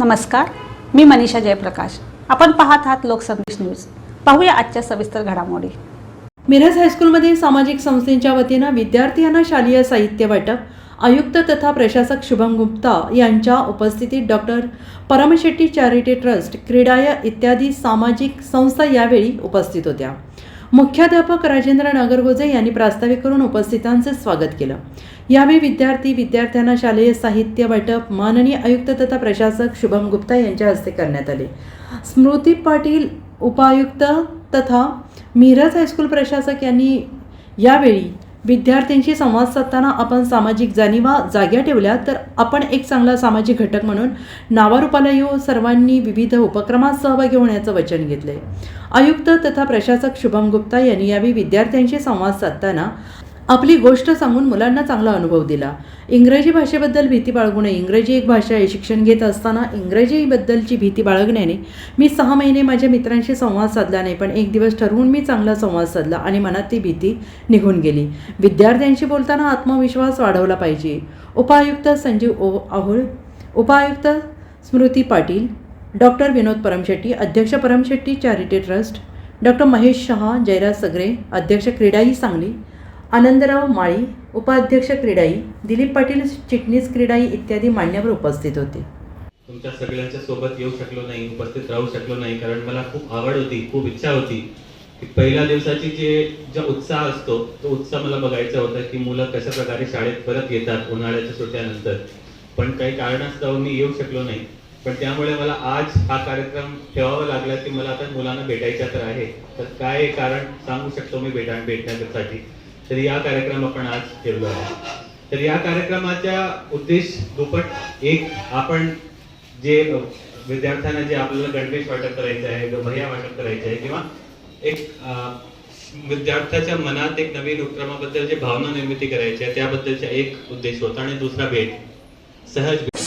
नमस्कार मी मनीषा जयप्रकाश. आपण पाहत आहात लोकसंदेश न्यूज. पाहूया आजच्या सविस्तर घडामोडी. मिरज हायस्कूलमध्ये सामाजिक संस्थेच्या वतीनं विद्यार्थ्यांना शालेय साहित्य वाटप आयुक्त तथा प्रशासक शुभम गुप्ता यांच्या उपस्थितीत doctor Paramshetti charity trust CREDAI इत्यादी सामाजिक संस्था यावेळी उपस्थित होत्या. मुख्याध्यापक राजेंद्र नागरगोजे यांनी प्रास्ताविक करून उपस्थितांचे स्वागत केलं. यावेळी विद्यार्थी विद्यार्थ्यांना शालेय साहित्य वाटप माननीय आयुक्त तथा प्रशासक शुभम गुप्ता यांच्या हस्ते करण्यात आले. स्मृती पाटील उपायुक्त तथा मिरज हायस्कूल प्रशासक यांनी यावेळी विद्यार्थ्यांशी संवाद साधताना आपण सामाजिक जाणीवा जाग्या ठेवल्या तर आपण एक चांगला सामाजिक घटक म्हणून नावारूपाला येऊ सर्वांनी विविध उपक्रमात सहभागी होण्याचं वचन घेतले आयुक्त तथा प्रशासक शुभम गुप्ता यांनी यावेळी विद्यार्थ्यांशी संवाद साधताना आपली गोष्ट सांगून मुलांना चांगला अनुभव दिला. इंग्रजी भाषेबद्दल भीती बाळगू नये इंग्रजी एक भाषा आहे शिक्षण घेत असताना इंग्रजीबद्दलची भीती बाळगण्याने मी सहा महिने माझ्या मित्रांशी संवाद साधला नाही पण एक दिवस ठरवून मी चांगला संवाद साधला आणि मनात ती भीती निघून गेली. विद्यार्थ्यांशी बोलताना आत्मविश्वास वाढवला पाहिजे. उपायुक्त संजीव ओ आहोळ उपायुक्त स्मृती पाटील डॉक्टर विनोद परमशेट्टी अध्यक्ष Paramshetti charity trust doctor Mahesh Shah Jayraj Sagare अध्यक्ष क्रीडाई सांगली आनंदराव माळी उपाध्यक्ष क्रीडाई दिलीप पाटील चिटणीस क्रीडाई इत्यादी मान्यवर उपस्थित होते. तुमच्या सगळ्यांच्या सोबत येऊ शकलो नाही उपस्थित राहू शकलो नाही कारण मला खूप आवड होती खूप इच्छा होती की पहिल्या दिवसाची जे ज्या उत्साह असतो तो उत्साह मला बघायचा होता की मुलं कशा प्रकारे शाळेत परत येतात उन्हाळ्याच्या सुट्ट्यानंतर. पण काही कारणास्तव मी येऊ शकलो नाही. पण त्यामुळे मला आज हा कार्यक्रम ठेवावा लागला की मला आता मुलांना भेटायचा तर आहे. तर काय कारण सांगू शकतो मी भेटा भेटण्यासाठी? तर या कार्यक्रम आपण आज ठेवलो आहे तर या कार्यक्रमाचा उद्देश दुपट एक आपण जे विद्यार्थ्यांना जे आपल्याला गणवेश वाटप करायचं आहे भया वाटप करायचं आहे किंवा एक विद्यार्थ्याच्या मनात एक नवीन उपक्रमाबद्दल जे भावना निर्मिती करायची आहे त्याबद्दलचा एक उद्देश होता आणि दुसरा भेट सहज भेट.